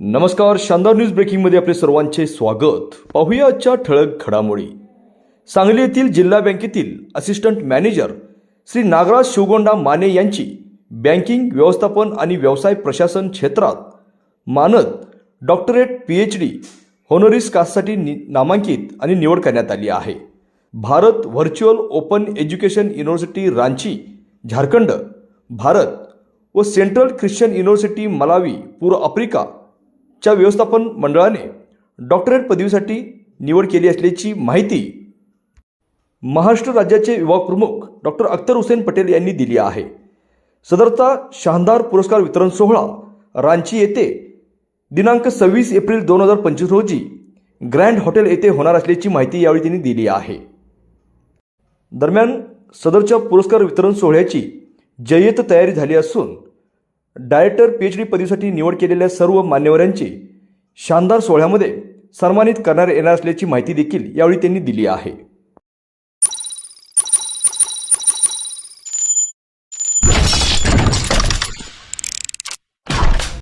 नमस्कार शानदार न्यूज ब्रेकिंगमध्ये आपले सर्वांचे स्वागत. पाहूया आजच्या ठळक घडामोडी. सांगली येथील जिल्हा बँकेतील असिस्टंट मॅनेजर श्री नागराज शिवगोंडा माने यांची बँकिंग व्यवस्थापन आणि व्यवसाय प्रशासन क्षेत्रात मानद doctorate P H D honoris कास्टसाठी नि नामांकित आणि निवड करण्यात आली आहे. Bharat virtual open education university Ranchi Jharkhand Bharat व सेंट्रल ख्रिश्चन युनिव्हर्सिटी मलावी पूर्व आफ्रिका च्या व्यवस्थापन मंडळाने डॉक्टरेट पदवीसाठी निवड केली असल्याची माहिती महाराष्ट्र राज्याचे विभाग प्रमुख डॉक्टर अख्तर हुसेन पटेल यांनी दिली आहे. सदरचा शानदार पुरस्कार वितरण सोहळा रांची येथे दिनांक सव्वीस एप्रिल दोन हजार पंचवीस रोजी ग्रँड हॉटेल येथे होणार असल्याची माहिती यावेळी त्यांनी दिली आहे. दरम्यान सदरच्या पुरस्कार वितरण सोहळ्याची जय्यत तयारी झाली असून डायरेक्टर पी एच डी पदवीसाठी निवड केलेल्या सर्व मान्यवरांची शानदार सोहळ्यामध्ये सन्मानित करण्यात येणार असल्याची माहिती देखील यावेळी त्यांनी दिली आहे.